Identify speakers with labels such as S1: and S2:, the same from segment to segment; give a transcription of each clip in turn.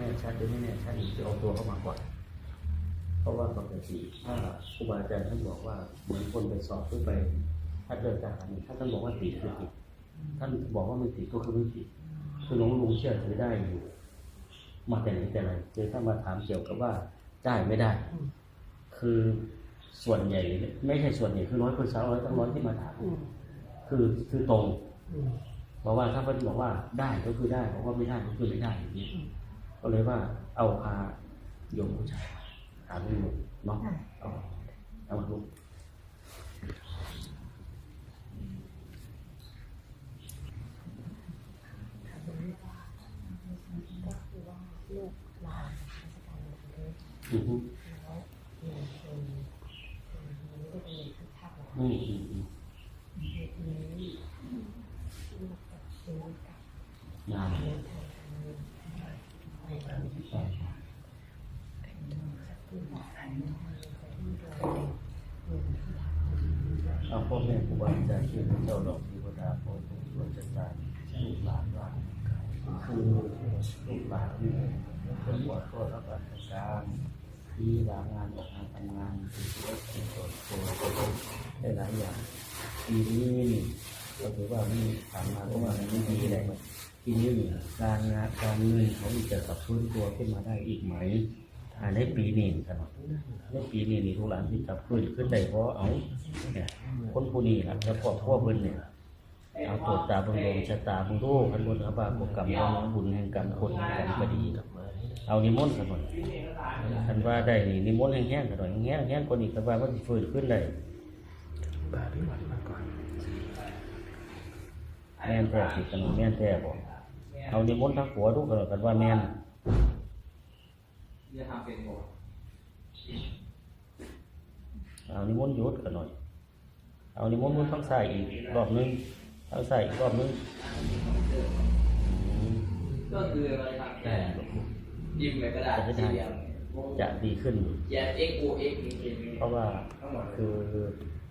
S1: แน่ชัดหรือไม่แน่ชัดจะเอาตัวเข้ามาก่อนเพราะว่าปกติถ้าครูบาอาจารย์ท่านบอกว่าเหมือนคนไปสอบเพื่อไป ถ้าเกิดทหารถ้าท่านบอกว่าติดคือติดท่านบอกว่าไม่ติดก็คือไม่ติดคือหลวงลุงเชื่อถือได้อยู่ มาแต่ไหนแต่ไรคือถ้ามาถามเกี่ยวกับว่าได้ไม่ได้ คือส่วนใหญ่ ไม่ใช่ส่วนใหญ่คือร้อยคนสาวร้อยตั้งร้อยที่มาถามคือคือตรงเพราะว่าถ้าเขาบอกว่าได้ก็คือได้บอกว่าไม่ได้ก็คือไม่ได้อย่างนี้ ก็เลยว่าเอาพาโยมผู้ชายหาไม่หมดเนาะเอาเอามาดู
S2: ก็คือว่าลูกลาราชการในกรุงเทพ
S1: อือฮึ
S2: แล้วเงินเป็นมันไม่ได้เป็นเงินที่ชาตินะ
S1: อืมอืมอืม
S2: ทีนี้ลูกกับซื้อกับ
S1: งาน
S2: เงินทางการเงินไปทำที่แต่คือบอกให้ทำจะที่เราเงินที่ทำ
S1: เอาพ่อ แม่ครูบาอาจารย์ชื่อเจ้าดอกเทวดาพอสมควรจะตายลูกหลานว่าคือลูกหลานที่จะขอโทษรับราชการที่ลางานออกงานทำงานที่ธุรกิจส่วนตัวต้องได้หลายอย่างปีนี้นี่ก็ถือว่ามีผ่านมาก็ว่ามันไม่ดีเลยปีนี้การงานการเงินเขาจะกลับฟื้นตัวขึ้นมาได้อีกไหม อ่าในปีนี้กันในปีนี้นี่ทุกหลานที่กลับฟื้นขึ้นได้เพราะเอาเนี่ยคนผู้นี้ล่ะแล้วพวกพ่อเพิ่นเนี่ยเอาตรวจตาเบิ่งดวงชะตาเบิ่งโลกคันบนอาบากกรรมกรรมบุญแห่งกรรมคนแห่งกรรมบดีเอานิมนต์กันหน่อยคันว่าได้นี่นิมนต์แห้งๆกันหน่อยแห้งแห้งกว่านี้คันว่ามันฟื้นขึ้นได้
S3: บาพี่หวันมาก่อน
S1: แม่นแท้สิกันแม่นแท้บ่เอานิมนต์ทั้งผัวทุกคนกันว่าแม่น
S4: จะทำเป็นหมด
S1: เอานิมนต์หยุดกันหน่อย เอานิมนต์มุนทั้งใส่อีกรอบนึงทั้งใส่อีกรอบนึงอืม
S4: ก็คือเราทำแค่พิมพ์ในกระดาษสี่เหลี่ยม
S1: จะดีขึ้น
S4: เขียน x o x เขียน
S1: เพราะว่าคือ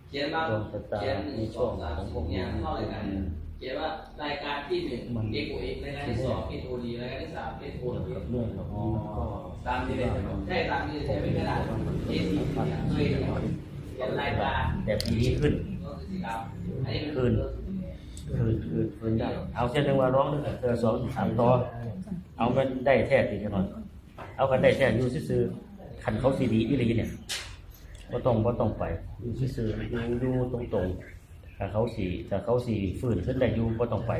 S4: เขียนว่า
S1: ดวงชะตา
S4: เขียน
S1: ในช่วงของพวก
S4: เนี่
S1: นี้
S4: ย เท่ากันเขียนว่ารายการที่หนึ่ง x o x รายการที่สอง s o d รายการที่สาม s o
S1: เกี่ยวกับเรื่องของนี้มันก็
S4: ตามที่เป็นใช่ตามที่ใช้เป็นกระดาษ A 4เคยเขียนรายการ
S1: แต่ปีนี้ขึ้น
S4: ก็คือสีดำอันนี้
S1: คืนคือคือคือได้ เอาเช่นนึงว่าร้องนึงเจอสองสามต่อเอามันได้แท้ดีกันหน่อย เอากันได้แท้อยู่ซื่อๆขันเขาสีดีอีหลีเนี่ยก็ต้องก็ต้องไปอยู่ซื่อๆอยู่อยู่ตรงๆ ถ้าเขาสีถ้าเขาสีฝืนขึ้นได้อยู่ก็ต้องไป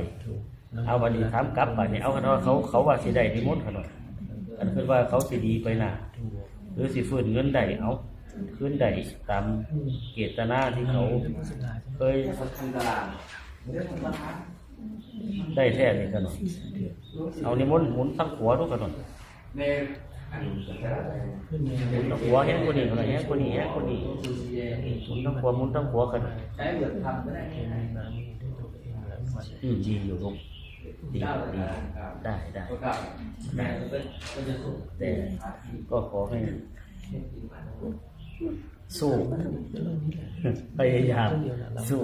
S1: เอาวันนี้ถามกลับไปเนี่ยเอากันว่าเขาเขาว่าสีได้นิมนต์กันหน่อยอันคือว่าเขาสีดีไปหนาหรือสีฝืนเงินได้เอาขึ้นได้ตามเกตนาที่เขาเคย
S4: ทำตาราง
S1: ได้แท้เลยกันหน่อยเอานิมนต์หมุนทั้งหัวทุกกันหน่อย
S4: ในอันกระดาษ
S1: หมุนทั้งหัวแห้งกว่านี้อะไรแห้งกว่านี้แห้งกว่านี้หมุนทั้งหัวหมุนทั้งหัวกัน
S4: ใช้เหมือนทำก็ได้
S1: อืมดีอยู่ลูกดีดีได้ได้
S4: ก็เก้าแม่ก็เป็นก็จะสูง
S1: แต่ก็ขอให้สู้พยายามสู้